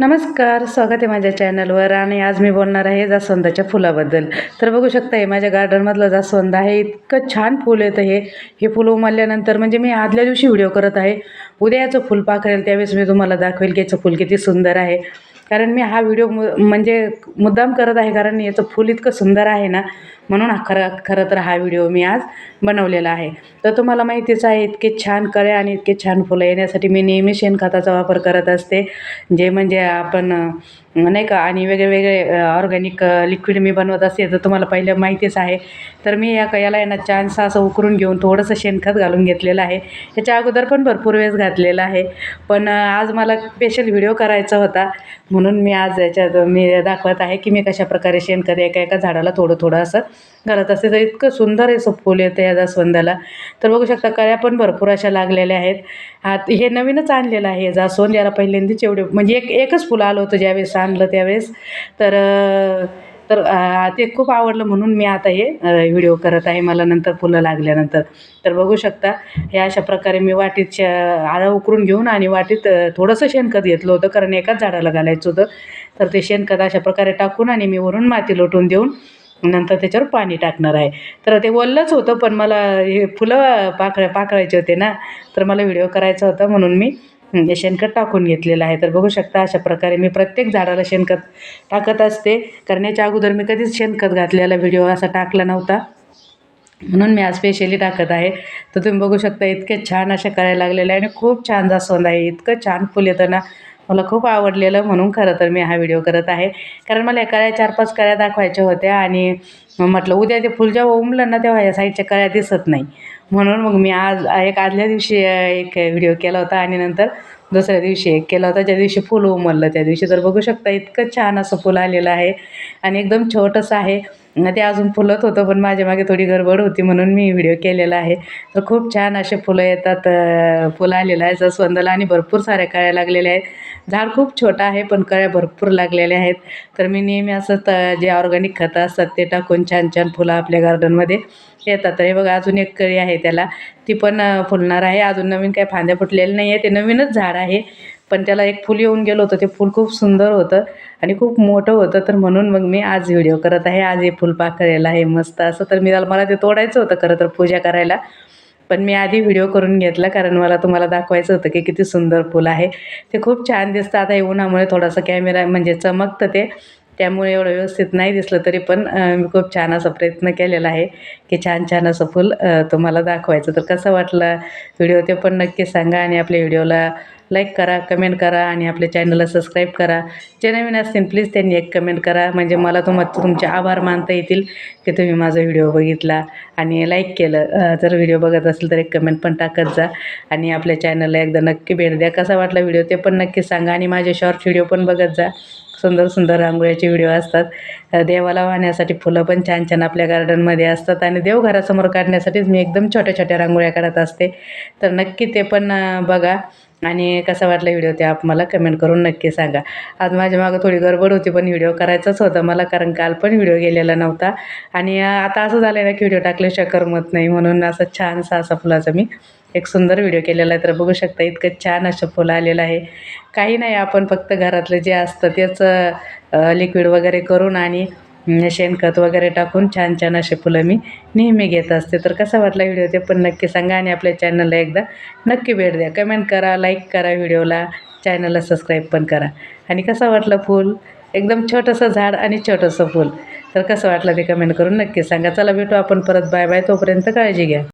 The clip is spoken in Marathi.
नमस्कार स्वागत आहे माझ्या चॅनलवर आणि आज मी बोलणार आहे जास्वंदाच्या फुलाबद्दल. तर बघू शकता हे माझ्या गार्डनमधलं जास्वंद आहे इतकं छान फूल येतं हे. हे फुलं उमलल्यानंतर म्हणजे मी आदल्या दिवशी व्हिडिओ करत आहे. उद्या याचं फुल पाकरेल त्यावेळेस मी तुम्हाला दाखवेल की याचं फुल किती सुंदर आहे. कारण मी हा व्हिडिओ मु म्हणजे मुद्दाम करत आहे कारण याचं फुल इतकं सुंदर आहे ना म्हणून खरं खरं तर हा व्हिडिओ मी आज बनवलेला आहे. तर तुम्हाला माहितीच आहे इतके छान कळे आणि इतके छान फुलं येण्यासाठी मी नेहमी शेणखताचा वापर करत असते. जे म्हणजे आपण नाही का? आणि वेगळे वेगळे ऑर्गॅनिक लिक्विड मी बनवत असते तर तुम्हाला पहिलं माहितीच आहे. तर मी या याला यांना चान्स असं उकरून घेऊन थोडंसं शेणखत घालून घेतलेलं आहे. त्याच्या अगोदर पण भरपूर वेळेस घातलेलं आहे. पण आज मला स्पेशल व्हिडिओ करायचा होता. म्हणून मी आज याच्यात मी दाखवत आहे की मी कशाप्रकारे शेणखत एका एका झाडाला थोडं थोडं असं घालत असते तर इतकं सुंदर असं फुल येतं या जास्वंदाला. तर बघू शकता कळ्या पण भरपूर अशा लागलेल्या आहेत. हा हे नवीनच आणलेलं आहे जास्वंद. याला पहिल्यांदाच एवढे म्हणजे एक एकच फुलं आलं होतं ज्यावेळेस आणलं त्यावेळेस. तर तर ते खूप आवडलं म्हणून मी आता हे व्हिडिओ करत आहे. मला नंतर फुलं लागल्यानंतर. तर बघू शकता हे अशा प्रकारे मी वाटीत आळा उकरून घेऊन आणि वाटीत थोडंसं शेणखत घेतलं होतं. कारण एकाच झाडाला घालायचं होतं. तर ते शेणखत अशा प्रकारे टाकून आणि मी वरून माती लोटून देऊन नंतर त्याच्यावर पाणी टाकणार आहे. तर ते वललंच होतं पण मला हे फुलं पाखळ पाखळायचे होते ना. तर मला व्हिडिओ करायचा होता म्हणून मी शेणखत टाकून घेतलेलं आहे. तर बघू शकता अशा प्रकारे मी प्रत्येक झाडाला शेणखत टाकत असते. करण्याच्या अगोदर मी कधीच शेणखत घातलेला व्हिडिओ असा टाकला नव्हता. म्हणून मी आज स्पेशली टाकत आहे. तर तुम्ही बघू शकता इतके छान अशा करायला लागलेलं आहे आणि खूप छान जास्वंद आहे. इतकं छान फुल येतं ना. मला खूप आवडलेलं म्हणून खरं तर मी हा व्हिडिओ करत आहे. कारण मला या कळ्या चार पाच कळ्या दाखवायच्या होत्या आणि म्हटलं उद्या ते फुल जेव्हा उमलं ना तेव्हा या साईडच्या कळ्या दिसत नाही. म्हणून मग मी आज एक आदल्या दिवशी एक व्हिडिओ केला होता आणि नंतर दुसऱ्या दिवशी एक केला होता. ज्या दिवशी फुल उमललं त्या दिवशी तर बघू शकता इतकं छान असं फुल आलेलं आहे आणि एकदम छोटंसं आहे. न ते अजून फुलत होतं पण माझ्या मागे थोडी गडबड होती म्हणून मी व्हिडिओ केलेला आहे. तर खूप छान असे फुलं येतात फुलं आलेलं आहे. जसवंदला आणि भरपूर साऱ्या कळ्या लागलेल्या आहेत. झाड खूप छोटं आहे पण कळ्या भरपूर लागलेल्या आहेत. तर मी नेहमी असं त जे ऑर्गॅनिक खतं असतात ते टाकून छान छान फुलं आपल्या गार्डनमध्ये येतात. तर हे बघा अजून एक कळी आहे त्याला. ती पण फुलणार आहे. अजून नवीन काही फांद्या फुटलेल्या नाही आहे ते नवीनच झाड आहे. पण त्याला एक फूल येऊन गेलं होतं. ते फूल खूप सुंदर होतं आणि खूप मोठं होतं. तर म्हणून मग मी आज व्हिडिओ करत आहे. आज हे फुल पाकळलेलं आहे मस्त असं. तर मी मला ते तोडायचं होतं खरं तर पूजा करायला. पण मी आधी व्हिडिओ करून घेतला कारण मला तुम्हाला दाखवायचं होतं की किती सुंदर फूल आहे. ते खूप छान दिसतं. आता हे उन्हामुळे थोडासा कॅमेरा म्हणजे चमकतं ते. त्यामुळे एवढं व्यवस्थित नाही दिसलं तरी पण मी खूप छान असा प्रयत्न केलेला आहे की छान छान असं फुल तुम्हाला दाखवायचं. तर कसं वाटलं व्हिडिओ ते पण नक्की सांगा आणि आपल्या व्हिडिओला लाईक करा कमेंट करा आणि आपल्या चॅनलला सबस्क्राईब करा. जे नवीन असतील प्लीज त्यांनी एक कमेंट करा. म्हणजे मला तुम तुमचे आभार मानता येतील की तुम्ही माझा व्हिडिओ बघितला आणि लाईक केलं. जर व्हिडिओ बघत असेल तर एक कमेंट पण टाकत जा आणि आपल्या चॅनलला एकदा नक्की भेट द्या. कसा वाटला व्हिडिओ ते पण नक्की सांगा आणि माझे शॉर्ट व्हिडिओ पण बघत जा. सुंदर सुंदर रांगोळ्याचे व्हिडिओ असतात. देवाला वाहण्यासाठी फुलं पण छान छान आपल्या गार्डनमध्ये असतात आणि देवघरासमोर काढण्यासाठीच मी एकदम छोट्या छोट्या रांगोळ्या काढत असते. तर नक्की ते पण बघा. आणि कसा वाटला व्हिडिओ ते आप मला कमेंट करून नक्की सांगा. आज माझ्या मागं थोडी गडबड होती पण व्हिडिओ करायचाच होता. मला कारण काल पण व्हिडिओ गेलेला नव्हता. आणि आता असं झालं ना की व्हिडिओ टाकल्याशिवाय करमत नाही म्हणून असं छानसा असा फुलाचा मी एक सुंदर व्हिडिओ केलेला आहे. तर बघू शकता इतकं छान असं फुलं आलेलं आहे. काही नाही आपण फक्त घरातलं जे असतं तेच लिक्विड वगैरे करून आणि शेणखत वगैरे टाकून छान छान असे फुलं मी नेहमी घेत असते. तर कसा वाटला व्हिडिओ ते पण नक्की सांगा आणि आपल्या चॅनलला एकदा नक्की भेट द्या. कमेंट करा लाईक करा व्हिडिओला चॅनलला सबस्क्राईब पण करा. आणि कसं वाटलं फूल? एकदम छोटंसं झाड आणि छोटंसं फूल. तर कसं वाटलं ते कमेंट करून नक्की सांगा. चला भेटू आपण परत. बाय बाय तोपर्यंत काळजी घ्या.